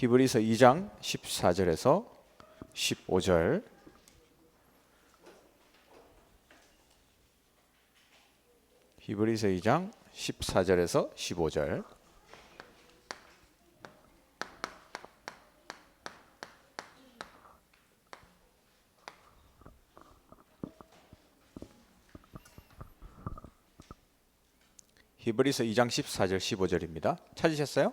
히브리서 2장 14절에서 15절 히브리서 2장 14절에서 15절 히브리서 2장 14절 15절입니다. 찾으셨어요?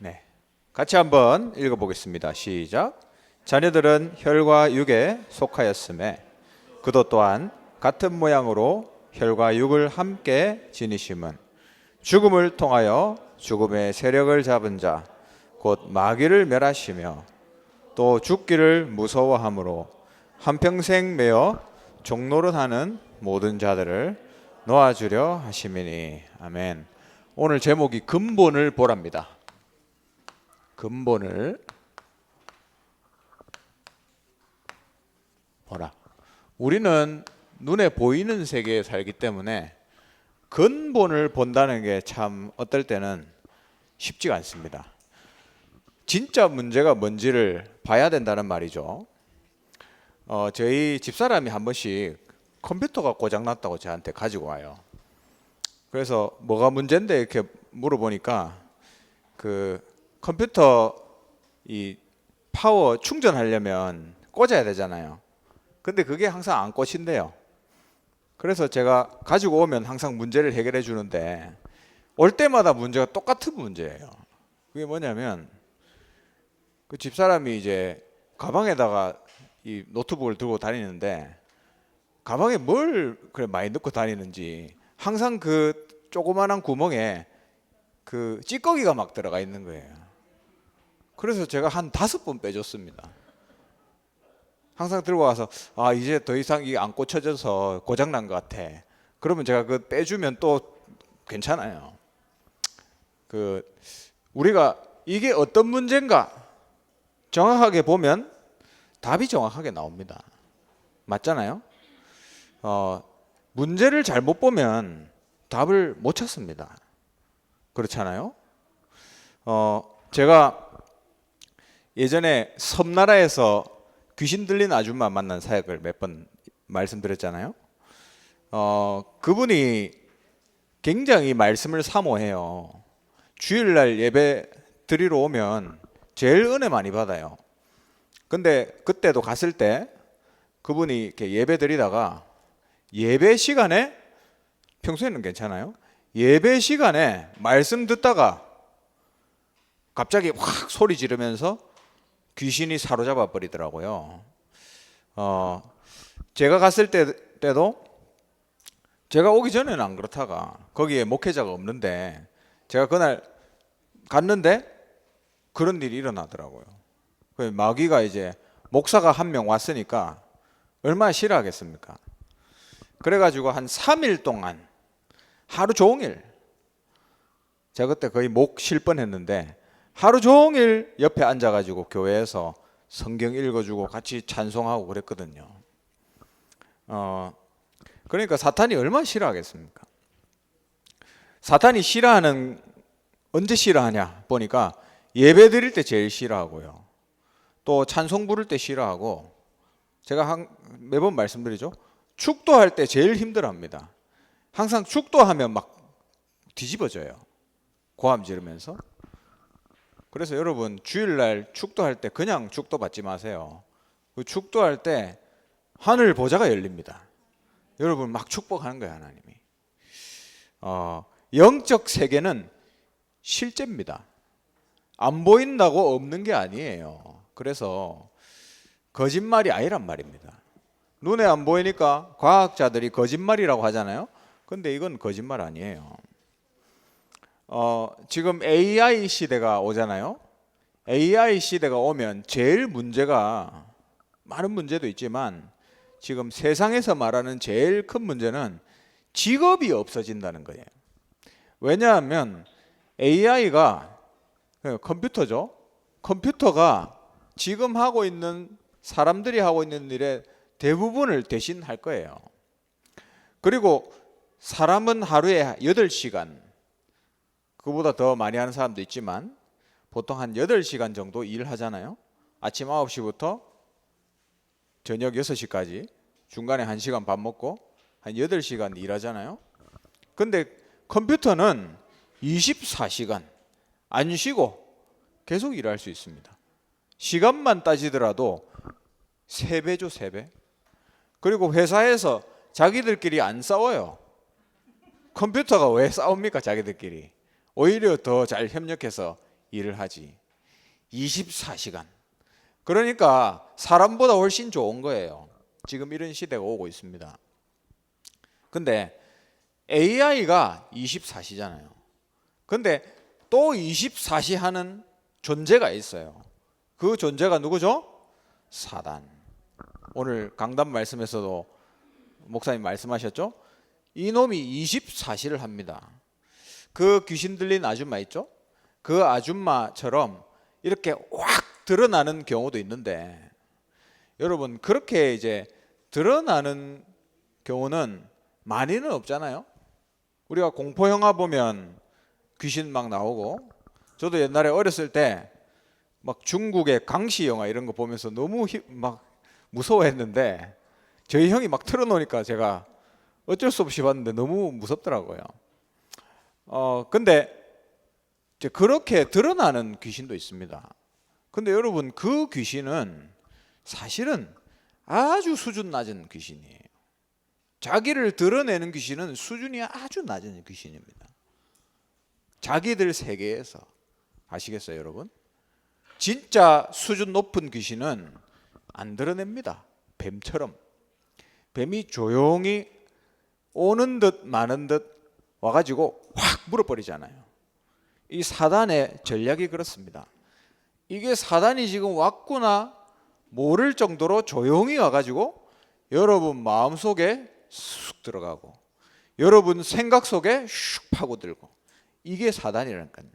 네. 같이 한번 읽어 보겠습니다. 시작. 자녀들은 혈과 육에 속하였음에 그도 또한 같은 모양으로 혈과 육을 함께 지니심은 죽음을 통하여 죽음의 세력을 잡은 자 곧 마귀를 멸하시며 또 죽기를 무서워함으로 한평생 매어 종노릇하는 모든 자들을 놓아주려 하심이니 아멘. 오늘 제목이 근본을 보랍니다. 근본을 보라. 우리는 눈에 보이는 세계에 살기 때문에 근본을 본다는 게 참 어떨 때는 쉽지가 않습니다. 진짜 문제가 뭔지를 봐야 된다는 말이죠. 어, 저희 집사람이 한 번씩 컴퓨터가 고장났다고 저한테 가지고 와요. 그래서 뭐가 문제인데 이렇게 물어보니까 그 컴퓨터 이 파워 충전하려면 꽂아야 되잖아요. 근데 그게 항상 안 꽂힌대요. 그래서 제가 가지고 오면 항상 문제를 해결해 주는데 올 때마다 문제가 똑같은 문제예요. 그게 뭐냐면 그 집사람이 이제 가방에다가 이 노트북을 들고 다니는데 가방에 뭘 그래 많이 넣고 다니는지 항상 그 조그만한 구멍에 그 찌꺼기가 막 들어가 있는 거예요. 그래서 제가 한 다섯 번 빼줬습니다. 항상 들고 와서 아 이제 더 이상 이게 안 꽂혀져서 고장 난 것 같아. 그러면 제가 그 빼주면 또 괜찮아요. 그 우리가 이게 어떤 문제인가 정확하게 보면 답이 정확하게 나옵니다. 맞잖아요. 어, 문제를 잘못 보면 답을 못 찾습니다. 그렇잖아요. 어, 제가 예전에 섬나라에서 귀신 들린 아줌마 만난 사역을 몇 번 말씀드렸잖아요. 어, 그분이 굉장히 말씀을 사모해요. 주일날 예배 드리러 오면 제일 은혜 많이 받아요. 근데 그때도 갔을 때 그분이 이렇게 예배 드리다가 예배 시간에 평소에는 괜찮아요. 예배 시간에 말씀 듣다가 갑자기 확 소리 지르면서 귀신이 사로잡아 버리더라고요. 어, 제가 갔을 때, 때도 제가 오기 전에는 안 그렇다가 거기에 목회자가 없는데 제가 그날 갔는데 그런 일이 일어나더라고요. 그 마귀가 이제 목사가 한 명 왔으니까 얼마나 싫어하겠습니까? 그래가지고 한 3일 동안 하루 종일 제가 그때 거의 목 쉴 뻔했는데 하루 종일 옆에 앉아가지고 교회에서 성경 읽어주고 같이 찬송하고 그랬거든요. 어, 그러니까 사탄이 얼마나 싫어하겠습니까? 사탄이 싫어하는 언제 싫어하냐 보니까 예배 드릴 때 제일 싫어하고요. 또 찬송 부를 때 싫어하고 제가 한, 매번 말씀드리죠. 축도할 때 제일 힘들어합니다. 항상 축도하면 막 뒤집어져요. 고함 지르면서. 그래서 여러분 주일날 축도할 때 그냥 축도 받지 마세요. 그 축도할 때 하늘 보좌가 열립니다. 여러분 막 축복하는 거예요 하나님이. 어, 영적 세계는 실제입니다. 안 보인다고 없는 게 아니에요. 그래서 거짓말이 아니란 말입니다. 눈에 안 보이니까 과학자들이 거짓말이라고 하잖아요. 근데 이건 거짓말 아니에요. 어, 지금 AI 시대가 오잖아요. AI 시대가 오면 제일 문제가 많은 문제도 있지만 지금 세상에서 말하는 제일 큰 문제는 직업이 없어진다는 거예요. 왜냐하면 AI가 컴퓨터죠. 컴퓨터가 지금 하고 있는 사람들이 하고 있는 일의 대부분을 대신 할 거예요. 그리고 사람은 하루에 8시간 그보다 더 많이 하는 사람도 있지만 보통 한 8시간 정도 일하잖아요. 아침 9시부터 저녁 6시까지 중간에 1시간 밥 먹고 한 8시간 일하잖아요. 근데 컴퓨터는 24시간 안 쉬고 계속 일할 수 있습니다. 시간만 따지더라도 3배죠, 3배. 그리고 회사에서 자기들끼리 안 싸워요. 컴퓨터가 왜 싸웁니까, 자기들끼리? 오히려 더 잘 협력해서 일을 하지. 24시간. 그러니까 사람보다 훨씬 좋은 거예요. 지금 이런 시대가 오고 있습니다. 근데 AI가 24시잖아요. 근데 또 24시 하는 존재가 있어요. 그 존재가 누구죠? 사단. 오늘 강단 말씀에서도 목사님 말씀하셨죠? 이놈이 24시를 합니다. 그 귀신 들린 아줌마 있죠? 그 아줌마처럼 이렇게 확 드러나는 경우도 있는데 여러분 그렇게 이제 드러나는 경우는 많이는 없잖아요. 우리가 공포 영화 보면 귀신 막 나오고 저도 옛날에 어렸을 때 막 중국의 강시 영화 이런 거 보면서 너무 히- 막 무서워했는데 저희 형이 막 틀어놓으니까 제가 어쩔 수 없이 봤는데 너무 무섭더라고요. 어 근데 이제 그렇게 드러나는 귀신도 있습니다. 근데 여러분 그 귀신은 사실은 아주 수준 낮은 귀신이에요. 자기를 드러내는 귀신은 수준이 아주 낮은 귀신입니다. 자기들 세계에서 아시겠어요, 여러분? 진짜 수준 높은 귀신은 안 드러냅니다. 뱀처럼. 뱀이 조용히 오는 듯 마는 듯 와가지고 확 물어버리잖아요. 이 사단의 전략이 그렇습니다. 이게 사단이 지금 왔구나 모를 정도로 조용히 와가지고 여러분 마음 속에 쑥 들어가고 여러분 생각 속에 슉 파고들고 이게 사단이라니까요.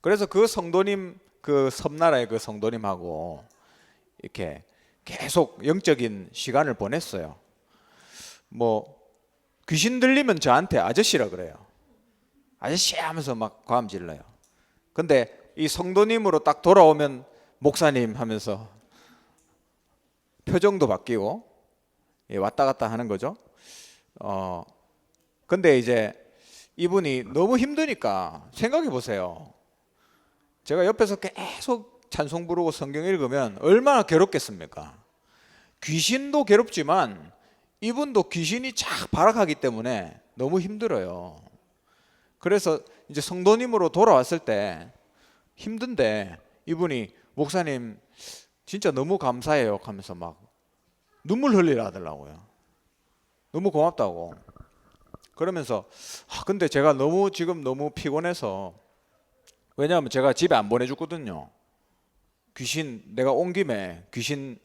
그래서 그 성도님 그 섬나라의 그 성도님하고 이렇게 계속 영적인 시간을 보냈어요. 뭐 귀신 들리면 저한테 아저씨라 그래요. 아저씨 하면서 막 과음 질러요. 근데 이 성도님으로 딱 돌아오면 목사님 하면서 표정도 바뀌고 예, 왔다 갔다 하는 거죠. 어 근데 이제 이분이 너무 힘드니까 생각해 보세요. 제가 옆에서 계속 찬송 부르고 성경 읽으면 얼마나 괴롭겠습니까? 귀신도 괴롭지만 이분도 귀신이 착 발악하기 때문에 너무 힘들어요. 그래서 이제 성도님으로 돌아왔을 때 힘든데 이분이 목사님 진짜 너무 감사해요 하면서 막 눈물 흘리라 하더라고요. 너무 고맙다고. 그러면서 아 근데 제가 너무 지금 너무 피곤해서 왜냐하면 제가 집에 안 보내줬거든요. 귀신 내가 온 김에 귀신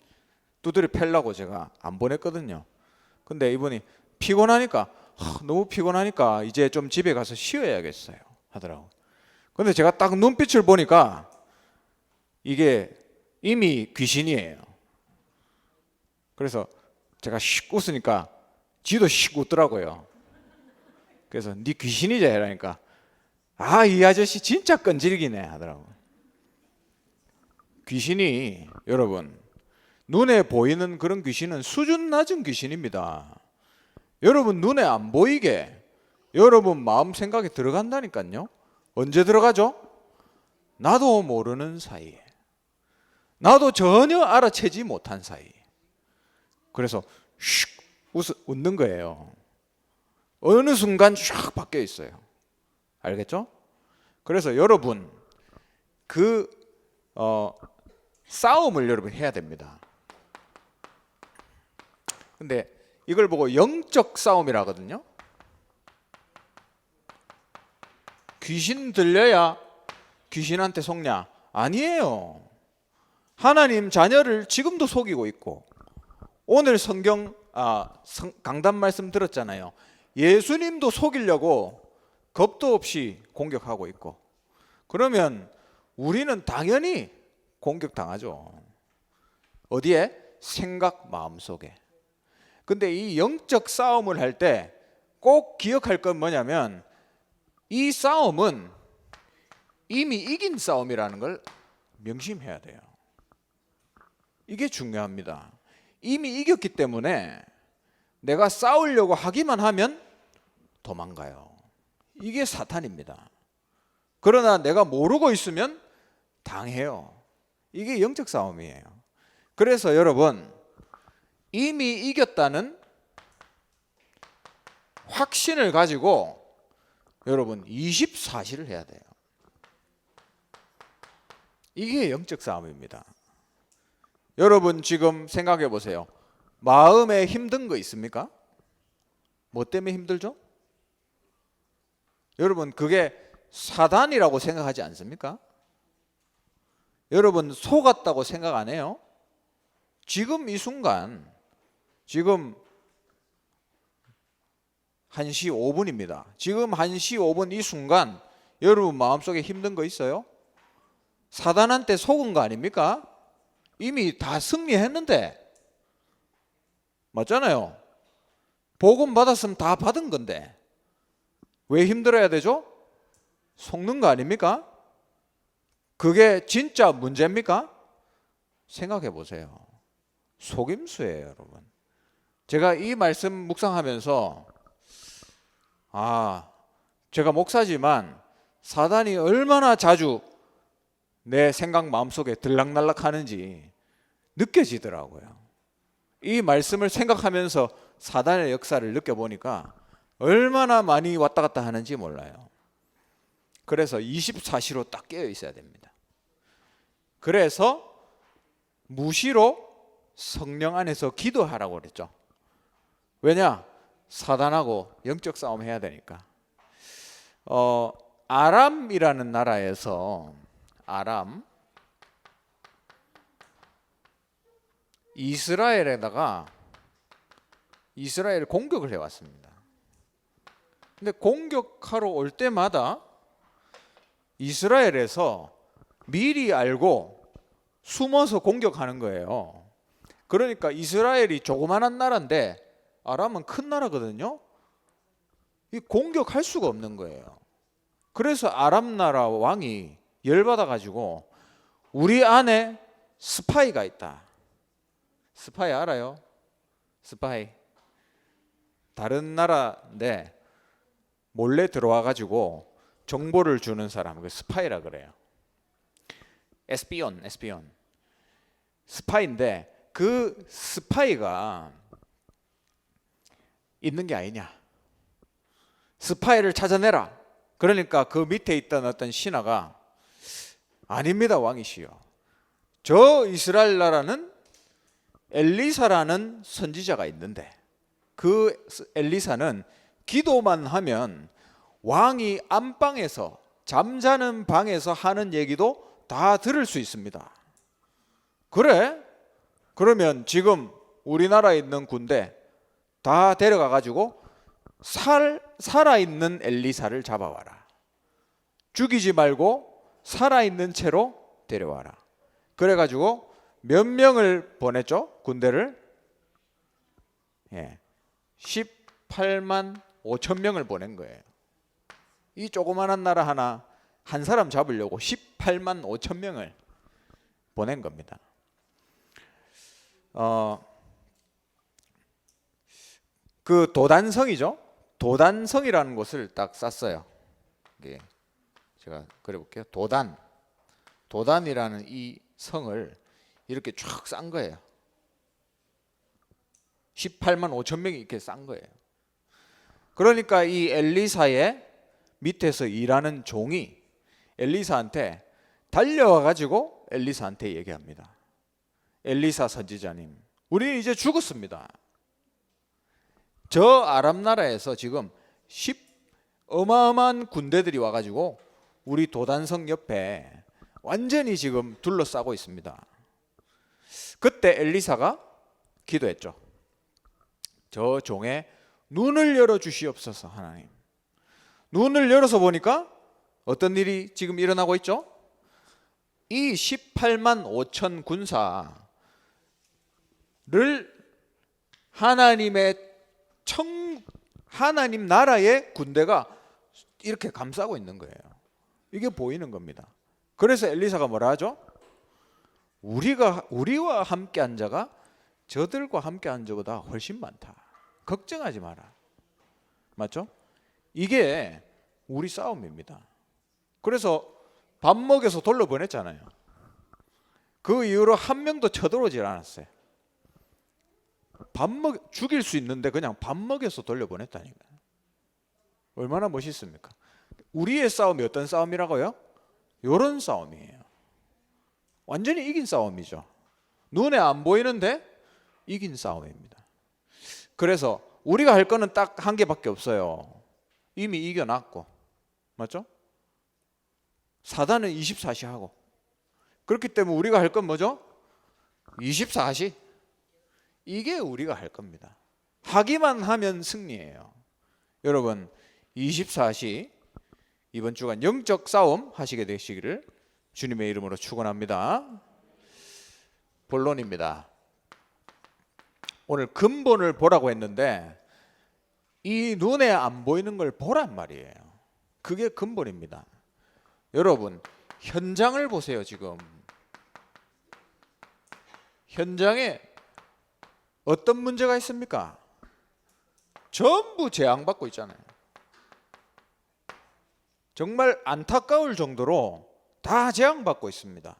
두드려 패려고 제가 안 보냈거든요. 근데 이분이 피곤하니까 아, 너무 피곤하니까 이제 좀 집에 가서 쉬어야겠어요 하더라고. 근데 제가 딱 눈빛을 보니까 이게 이미 귀신이에요. 그래서 제가 씩 웃으니까 지도 씩 웃더라고요. 그래서 네 귀신이자 이러니까 아 이 아저씨 진짜 끈질기네 하더라고. 귀신이 여러분 눈에 보이는 그런 귀신은 수준 낮은 귀신입니다. 여러분 눈에 안 보이게 여러분 마음 생각에 들어간다니까요. 언제 들어가죠? 나도 모르는 사이에. 나도 전혀 알아채지 못한 사이. 그래서 슉 웃, 웃는 거예요. 어느 순간 샥 바뀌어 있어요. 알겠죠? 그래서 여러분 그 어, 싸움을 여러분 해야 됩니다. 근데 이걸 보고 영적 싸움이라 하거든요. 귀신 들려야 귀신한테 속냐? 아니에요. 하나님 자녀를 지금도 속이고 있고 오늘 성경 아, 성- 강단 말씀 들었잖아요. 예수님도 속이려고 겁도 없이 공격하고 있고 그러면 우리는 당연히 공격당하죠. 어디에? 생각 마음 속에. 근데 이 영적 싸움을 할 때 꼭 기억할 건 뭐냐면 이 싸움은 이미 이긴 싸움이라는 걸 명심해야 돼요. 이게 중요합니다. 이미 이겼기 때문에 내가 싸우려고 하기만 하면 도망가요. 이게 사탄입니다. 그러나 내가 모르고 있으면 당해요. 이게 영적 싸움이에요. 그래서 여러분 이미 이겼다는 확신을 가지고 여러분 24시를 해야 돼요. 이게 영적 싸움입니다. 여러분 지금 생각해 보세요. 마음에 힘든 거 있습니까? 뭐 때문에 힘들죠? 여러분 그게 사단이라고 생각하지 않습니까? 여러분 속았다고 생각 안 해요? 지금 이 순간 지금 1시 5분입니다. 지금 1시 5분 이 순간 여러분 마음속에 힘든 거 있어요? 사단한테 속은 거 아닙니까? 이미 다 승리했는데 맞잖아요. 복음 받았으면 다 받은 건데 왜 힘들어야 되죠? 속는 거 아닙니까? 그게 진짜 문제입니까? 생각해 보세요. 속임수예요, 여러분. 제가 이 말씀 묵상하면서 아, 제가 목사지만 사단이 얼마나 자주 내 생각 마음속에 들락날락 하는지 느껴지더라고요. 이 말씀을 생각하면서 사단의 역사를 느껴보니까 얼마나 많이 왔다 갔다 하는지 몰라요. 그래서 24시로 딱 깨어 있어야 됩니다. 그래서 무시로 성령 안에서 기도하라고 그랬죠. 왜냐? 사단하고 영적 싸움 해야 되니까. 어, 아람이라는 나라에서 아람 이스라엘에다가 이스라엘 공격을 해 왔습니다. 근데 공격하러 올 때마다 이스라엘에서 미리 알고 숨어서 공격하는 거예요. 그러니까 이스라엘이 조그만한 나라인데 아람은 큰 나라거든요. 이 공격할 수가 없는 거예요. 그래서 아람 나라 왕이 열받아 가지고 우리 안에 스파이가 있다. 스파이 알아요? 스파이. 다른 나라인데 몰래 들어와 가지고 정보를 주는 사람 그 스파이라 그래요. 에스피온, 에스피온. 스파인데 그 스파이가 있는 게 아니냐. 스파이를 찾아내라. 그러니까 그 밑에 있던 어떤 신하가 아닙니다, 왕이시여. 저 이스라엘 나라는 엘리사라는 선지자가 있는데 그 엘리사는 기도만 하면 왕이 안방에서 잠자는 방에서 하는 얘기도 다 들을 수 있습니다. 그래? 그러면 지금 우리나라에 있는 군대 다 데려가 가지고 살 살아 있는 엘리사를 잡아와라. 죽이지 말고 살아 있는 채로 데려와라. 그래 가지고 몇 명을 보냈죠? 군대를 예. 18만 5천 명을 보낸 거예요. 이 조그마한 나라 하나 한 사람 잡으려고 18만 5천 명을 보낸 겁니다. 어, 그 도단성이죠. 도단성이라는 곳을 딱 쌌어요. 이게 제가 그려볼게요. 도단, 도단이라는 이 성을 이렇게 쫙 싼 거예요. 18만 5천 명이 이렇게 싼 거예요. 그러니까 이 엘리사의 밑에서 일하는 종이 엘리사한테 달려와 가지고 엘리사한테 얘기합니다. 엘리사 선지자님, 우리 이제 죽었습니다. 저 아랍 나라에서 지금 10 어마어마한 군대들이 와 가지고 우리 도단성 옆에 완전히 지금 둘러싸고 있습니다. 그때 엘리사가 기도했죠. 저 종의 눈을 열어 주시옵소서 하나님. 눈을 열어서 보니까 어떤 일이 지금 일어나고 있죠? 이 18만 5천 군사를 하나님의 청 하나님 나라의 군대가 이렇게 감싸고 있는 거예요. 이게 보이는 겁니다. 그래서 엘리사가 뭐라 하죠? 우리가 우리와 함께 한 자가 저들과 함께 한 자보다 훨씬 많다. 걱정하지 마라. 맞죠? 이게 우리 싸움입니다. 그래서 밥 먹여서 돌려보냈잖아요. 그 이후로 한 명도 쳐들어오질 않았어요. 밥 먹, 죽일 수 있는데 그냥 밥 먹여서 돌려보냈다니까. 얼마나 멋있습니까? 우리의 싸움이 어떤 싸움이라고요? 요런 싸움이에요. 완전히 이긴 싸움이죠. 눈에 안 보이는데 이긴 싸움입니다. 그래서 우리가 할 거는 딱 한 개밖에 없어요. 이미 이겨놨고. 맞죠? 사단은 24시 하고. 그렇기 때문에 우리가 할 건 뭐죠? 24시. 이게 우리가 할 겁니다. 하기만 하면 승리예요. 여러분, 24시 이번 주간 영적 싸움 하시게 되시기를 주님의 이름으로 축원합니다. 본론입니다. 오늘 근본을 보라고 했는데 이 눈에 안 보이는 걸 보란 말이에요. 그게 근본입니다. 여러분, 현장을 보세요, 지금. 현장에 어떤 문제가 있습니까? 전부 재앙받고 있잖아요. 정말 안타까울 정도로 다 재앙받고 있습니다.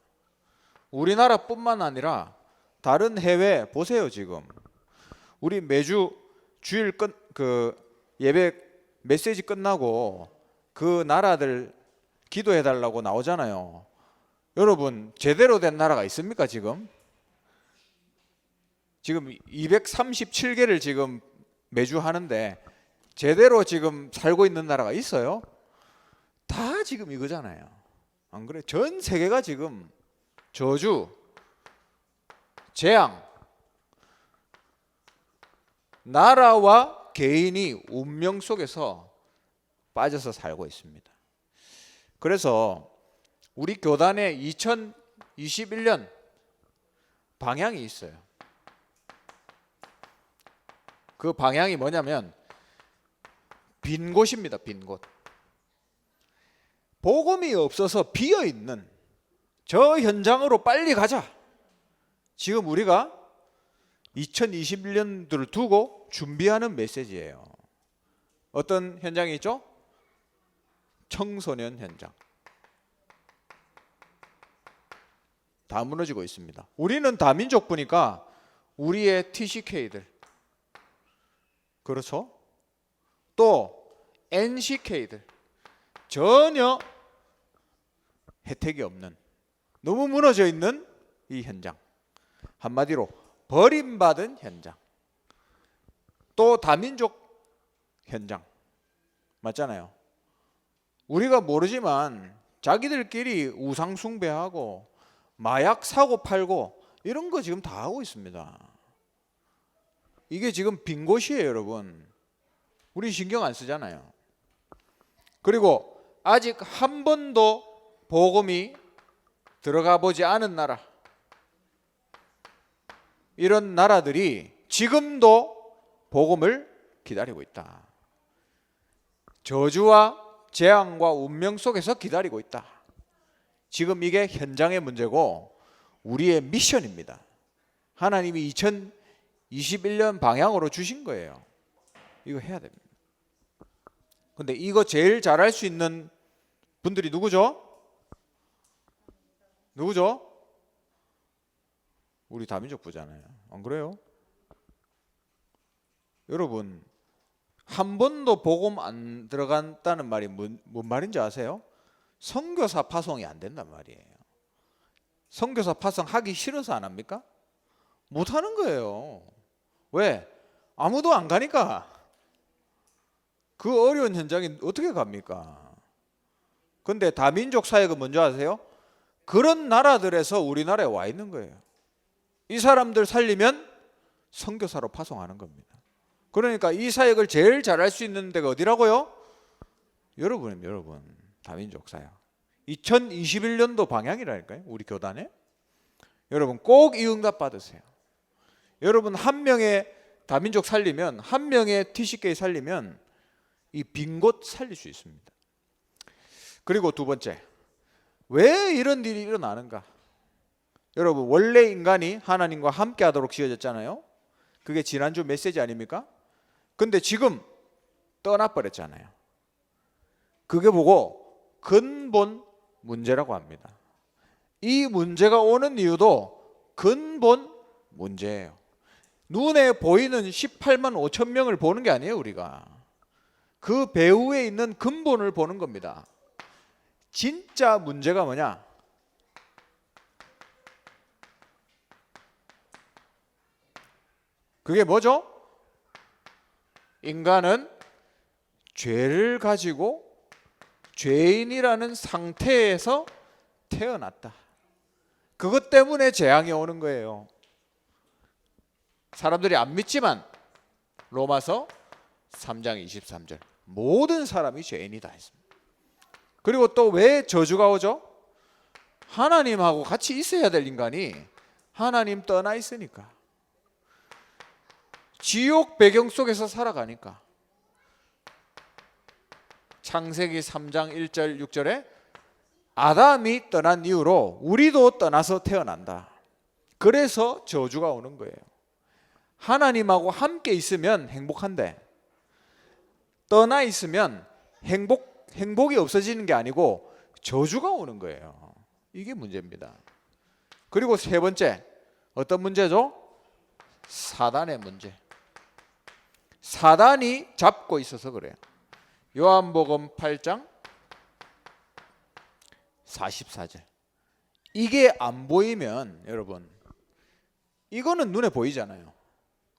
우리나라뿐만 아니라 다른 해외 보세요 지금 우리 매주 주일 끝 그 예배 메시지 끝나고 그 나라들 기도해 달라고 나오잖아요. 여러분 제대로 된 나라가 있습니까 지금? 지금 237개를 지금 매주 하는데 제대로 지금 살고 있는 나라가 있어요? 다 지금 이거잖아요. 안 그래? 전 세계가 지금 저주, 재앙, 나라와 개인이 운명 속에서 빠져서 살고 있습니다. 그래서 우리 교단에 2021년 방향이 있어요. 그 방향이 뭐냐면 빈 곳입니다. 빈 곳. 복음이 없어서 비어 있는 저 현장으로 빨리 가자. 지금 우리가 2021년도를 두고 준비하는 메시지예요. 어떤 현장이 있죠? 청소년 현장. 다 무너지고 있습니다. 우리는 다민족부니까 우리의 TCK들 그렇죠? 또 NCK들 전혀 혜택이 없는 너무 무너져 있는 이 현장. 한마디로 버림받은 현장. 또 다민족 현장. 맞잖아요. 우리가 모르지만 자기들끼리 우상 숭배하고 마약 사고 팔고 이런 거 지금 다 하고 있습니다. 이게 지금 빈 곳이에요, 여러분. 우리 신경 안 쓰잖아요. 그리고 아직 한 번도 복음이 들어가 보지 않은 나라. 이런 나라들이 지금도 복음을 기다리고 있다. 저주와 재앙과 운명 속에서 기다리고 있다. 지금 이게 현장의 문제고 우리의 미션입니다. 하나님이 2021년 방향으로 주신 거예요. 이거 해야 됩니다. 근데 이거 제일 잘할 수 있는 분들이 누구죠? 누구죠? 우리 다민족 부잖아요. 안 그래요? 여러분 한 번도 복음 안 들어간다는 말이 뭔, 뭔 말인지 아세요? 선교사 파송이 안 된단 말이에요. 선교사 파송 하기 싫어서 안 합니까? 못 하는 거예요. 왜? 아무도 안 가니까. 그 어려운 현장에 어떻게 갑니까? 근데 다민족 사역은 뭔지 아세요? 그런 나라들에서 우리나라에 와 있는 거예요. 이 사람들 살리면 선교사로 파송하는 겁니다. 그러니까 이 사역을 제일 잘할 수 있는 데가 어디라고요? 여러분입니다, 여러분. 다민족 사역. 2021년도 방향이라니까요. 우리 교단에. 여러분 꼭 이 응답 받으세요. 여러분 한 명의 다민족 살리면 한 명의 TCK 살리면 이 빈 곳 살릴 수 있습니다. 그리고 두 번째, 왜 이런 일이 일어나는가? 여러분, 원래 인간이 하나님과 함께 하도록 지어졌잖아요. 그게 지난주 메시지 아닙니까? 근데 지금 떠나버렸잖아요. 그게 보고 근본 문제라고 합니다. 이 문제가 오는 이유도 근본 문제예요. 눈에 보이는 18만 5천 명을 보는 게 아니에요, 우리가. 그 배후에 있는 근본을 보는 겁니다. 진짜 문제가 뭐냐? 그게 뭐죠? 인간은 죄를 가지고 죄인이라는 상태에서 태어났다. 그것 때문에 재앙이 오는 거예요. 사람들이 안 믿지만 로마서 3장 23절 모든 사람이 죄인이다 했습니다. 그리고 또 왜 저주가 오죠? 하나님하고 같이 있어야 될 인간이 하나님 떠나 있으니까 지옥 배경 속에서 살아가니까 창세기 3장 1절 6절에 아담이 떠난 이후로 우리도 떠나서 태어난다. 그래서 저주가 오는 거예요. 하나님하고 함께 있으면 행복한데 떠나 있으면 행복 행복이 없어지는 게 아니고 저주가 오는 거예요. 이게 문제입니다. 그리고 세 번째 어떤 문제죠? 사단의 문제. 사단이 잡고 있어서 그래요. 요한복음 8장 44절. 이게 안 보이면 여러분 이거는 눈에 보이잖아요.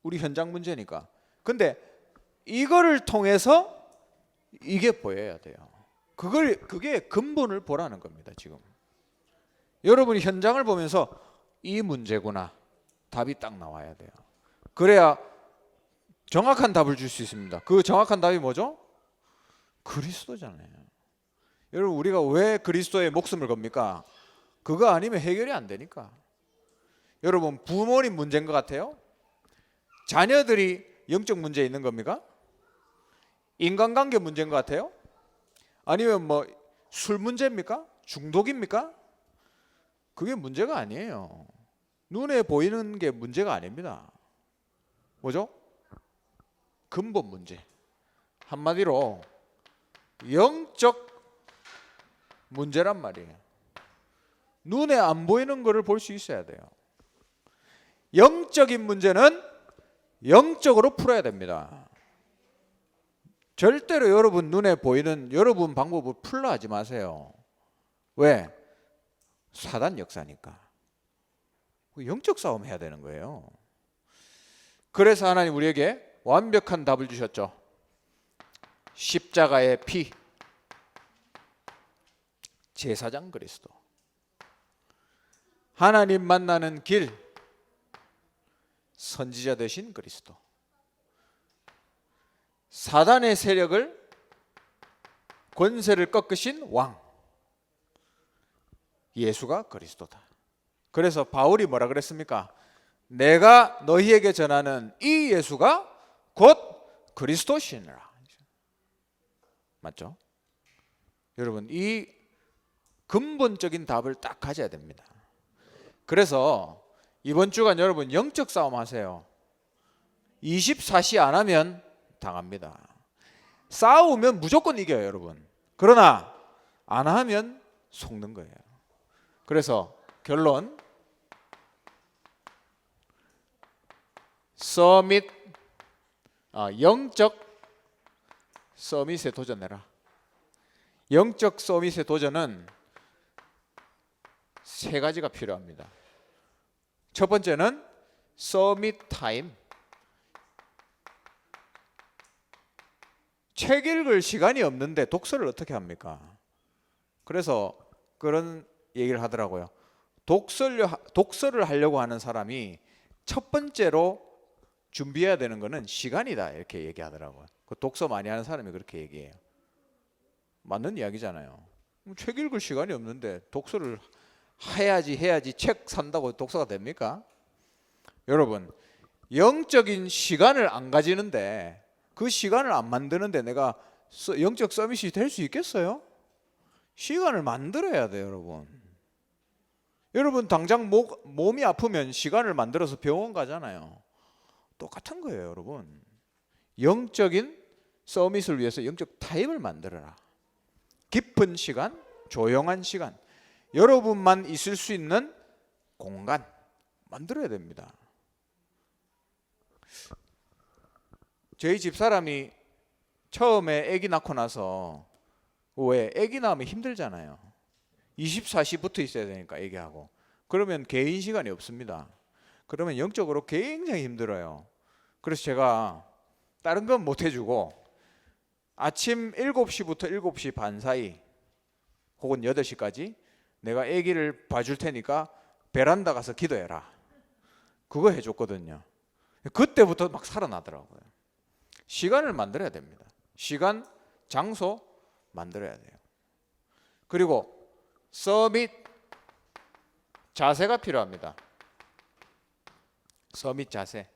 우리 현장 문제니까. 근데 이거를 통해서 이게 보여야 돼요. 그걸 그게 근본을 보라는 겁니다, 지금. 여러분이 현장을 보면서 이 문제구나. 답이 딱 나와야 돼요. 그래야 정확한 답을 줄 수 있습니다. 그 정확한 답이 뭐죠? 그리스도잖아요. 여러분 우리가 왜 그리스도의 목숨을 겁니까? 그거 아니면 해결이 안 되니까. 여러분 부모님 문제인 것 같아요? 자녀들이 영적 문제 있는 겁니까? 인간관계 문제인 것 같아요? 아니면 뭐 술 문제입니까? 중독입니까? 그게 문제가 아니에요. 눈에 보이는 게 문제가 아닙니다. 뭐죠? 근본 문제. 한마디로 영적 문제란 말이에요. 눈에 안 보이는 것을 볼 수 있어야 돼요. 영적인 문제는 영적으로 풀어야 됩니다. 절대로 여러분 눈에 보이는 여러분 방법을 풀라 하지 마세요. 왜? 사단 역사니까. 그 영적 싸움 해야 되는 거예요. 그래서 하나님 우리에게 완벽한 답을 주셨죠. 십자가의 피, 제사장 그리스도. 하나님 만나는 길, 선지자 되신 그리스도. 사단의 세력을 권세를 꺾으신 왕. 예수가 그리스도다. 그래서 바울이 뭐라 그랬습니까? 내가 너희에게 전하는 이 예수가 곧 그리스도시니라. 맞죠? 여러분 이 근본적인 답을 딱 가져야 됩니다. 그래서 이번 주간 여러분 영적 싸움 하세요. 24시 안 하면 당합니다. 싸우면 무조건 이겨요, 여러분. 그러나 안 하면 속는 거예요. 그래서 결론 서밋 아, 영적 서밋에 도전해라. 영적 서밋의 도전은 세 가지가 필요합니다. 첫 번째는 서밋 타임. 책 읽을 시간이 없는데 독서를 어떻게 합니까? 그래서 그런 얘기를 하더라고요. 독서를, 독서를 하려고 하는 사람이 첫 번째로 준비해야 되는 거는 시간이다 이렇게 얘기하더라고요. 그 독서 많이 하는 사람이 그렇게 얘기해요. 맞는 이야기잖아요. 책 읽을 시간이 없는데 독서를 해야지 해야지 책 산다고 독서가 됩니까? 여러분 영적인 시간을 안 가지는데 그 시간을 안 만드는데 내가 서- 영적 서밋이 될 수 있겠어요? 시간을 만들어야 돼요, 여러분. 여러분 당장 목, 몸이 아프면 시간을 만들어서 병원 가잖아요. 똑같은 거예요, 여러분. 영적인 서밋을 위해서 영적 타임을 만들어라. 깊은 시간, 조용한 시간, 여러분만 있을 수 있는 공간 만들어야 됩니다. 저희 집 사람이 처음에 아기 낳고 나서 왜 아기 낳으면 힘들잖아요. 24시 붙어 있어야 되니까 아기하고. 그러면 개인 시간이 없습니다. 그러면 영적으로 굉장히 힘들어요. 그래서 제가 다른 건 못 해주고 아침 7시부터 7시 반 사이 혹은 8시까지 내가 아기를 봐줄 테니까 베란다 가서 기도해라. 그거 해줬거든요. 그때부터 막 살아나더라고요. 시간을 만들어야 됩니다. 시간, 장소 만들어야 돼요. 그리고 서밋 자세가 필요합니다. 서밋 자세.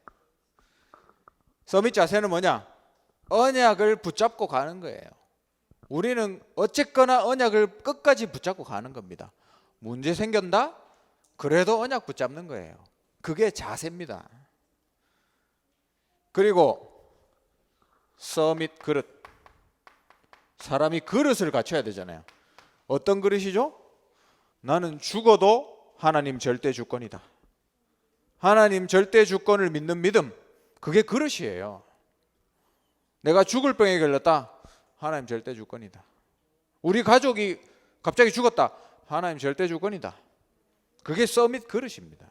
서밋 자세는 뭐냐? 언약을 붙잡고 가는 거예요. 우리는 어쨌거나 언약을 끝까지 붙잡고 가는 겁니다. 문제 생겼다? 그래도 언약 붙잡는 거예요. 그게 자세입니다. 그리고 서밋 그릇. 사람이 그릇을 갖춰야 되잖아요. 어떤 그릇이죠? 나는 죽어도 하나님 절대 주권이다. 하나님 절대 주권을 믿는 믿음. 그게 그릇이에요. 내가 죽을 병에 걸렸다. 하나님 절대 주권이다. 우리 가족이 갑자기 죽었다. 하나님 절대 주권이다. 그게 서밋 그릇입니다.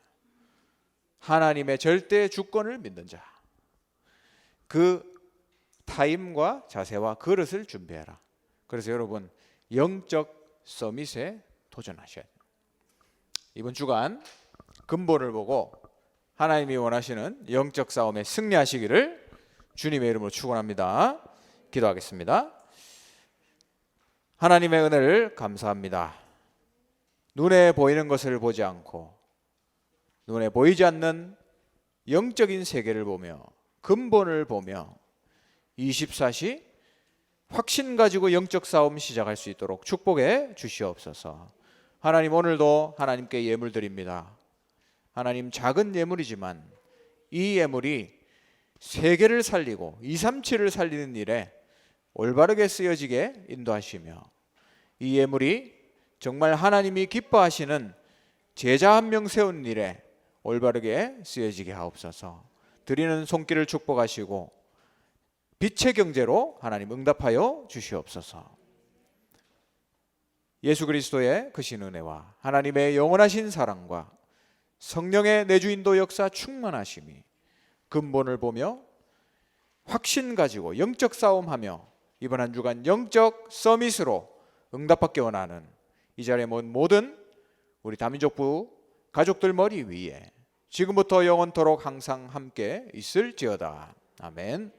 하나님의 절대 주권을 믿는 자. 그 타임과 자세와 그릇을 준비해라. 그래서 여러분 영적 서밋에 도전하셔야 돼요. 이번 주간 근본을 보고 하나님이 원하시는 영적 싸움에 승리하시기를 주님의 이름으로 축원합니다. 기도하겠습니다. 하나님의 은혜를 감사합니다. 눈에 보이는 것을 보지 않고 눈에 보이지 않는 영적인 세계를 보며 근본을 보며 24시 확신 가지고 영적 싸움 시작할 수 있도록 축복해 주시옵소서. 하나님 오늘도 하나님께 예물 드립니다. 하나님 작은 예물이지만 이 예물이 세계를 살리고 237을 살리는 일에 올바르게 쓰여지게 인도하시며 이 예물이 정말 하나님이 기뻐하시는 제자 한 명 세운 일에 올바르게 쓰여지게 하옵소서. 드리는 손길을 축복하시고 빛의 경제로 하나님 응답하여 주시옵소서. 예수 그리스도의 크신 은혜와 하나님의 영원하신 사랑과 성령의 내주인도 역사 충만하심이 근본을 보며 확신 가지고 영적 싸움하며 이번 한 주간 영적 서밋으로 응답받기 원하는 이 자리에 모은 모든 우리 다민족부 가족들 머리 위에 지금부터 영원토록 항상 함께 있을지어다. 아멘.